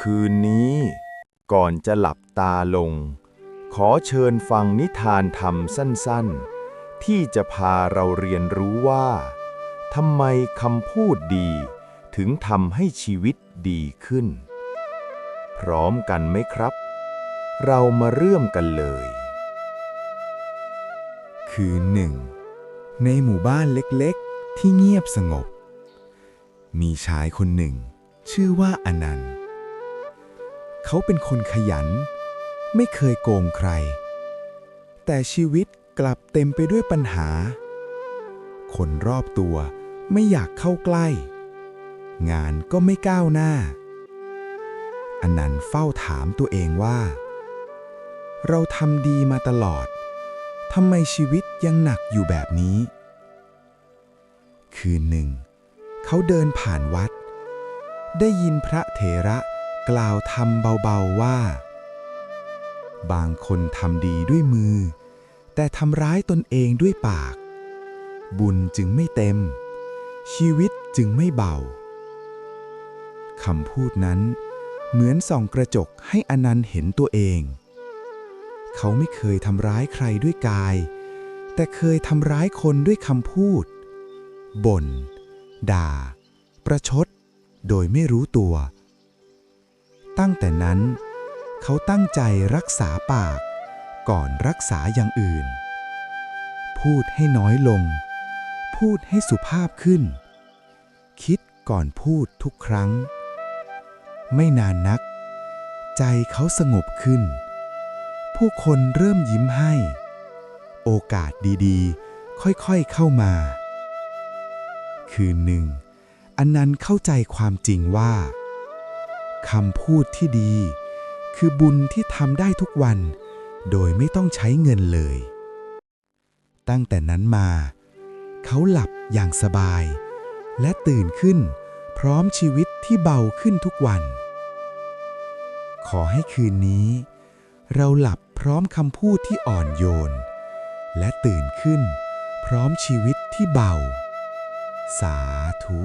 คืนนี้ก่อนจะหลับตาลง ขอเชิญฟังนิทานธรรมสั้นๆ ที่จะพาเราเรียนรู้ว่าทำไมคำพูดดีถึงทำให้ชีวิตดีขึ้น พร้อมกันไหมครับ เรามาเริ่มกันเลย คืนหนึ่งในหมู่บ้านเล็กๆ ที่เงียบสงบ มีชายคนหนึ่ง ชื่อว่าอนันต์ เขาเป็นคนขยัน ไม่เคยโกงใคร แต่ชีวิตกลับเต็มไปด้วยปัญหา คนรอบตัวไม่อยากเข้าใกล้ งานก็ไม่ก้าวหน้า อนันต์เฝ้าถามตัวเองว่า เราทำดีมาตลอดทำไมชีวิตยังหนักอยู่แบบนี้ คืนหนึ่ง เขาเดินผ่านวัด ได้ยินพระเถระ กล่าวทำเบาๆว่า บางคนทำดีด้วยมือ แต่ทำร้ายตนเองด้วยปาก บุญจึงไม่เต็ม ชีวิตจึงไม่เบาคำพูดนั้นเหมือนส่องกระจกให้อนันต์เห็นตัวเอง เขาไม่เคยทำร้ายใครด้วยกาย แต่เคยทำร้ายคนด้วยคำพูดบ่น ด่า ประชด โดยไม่รู้ตัว ตั้งแต่นั้น เขาตั้งใจรักษาปาก ก่อนรักษาอย่างอื่น พูดให้น้อยลง พูดให้สุภาพขึ้น คิดก่อนพูดทุกครั้ง ไม่นานนัก ใจเขาสงบขึ้น ผู้คนเริ่มยิ้มให้ โอกาสดีๆ ค่อยๆเข้ามา คืนหนึ่ง อันนั้นต์เข้าใจความจริงว่า คำพูดที่ดี คือบุญที่ทำได้ทุกวัน โดยไม่ต้องใช้เงินเลย ตั้งแต่นั้นมา เขาหลับอย่างสบาย และตื่นขึ้น พร้อมชีวิตที่เบาขึ้นทุกวัน ขอให้คืนนี้ เราหลับพร้อมคำพูดที่อ่อนโยน และตื่นขึ้น พร้อมชีวิตที่เบา สาธุ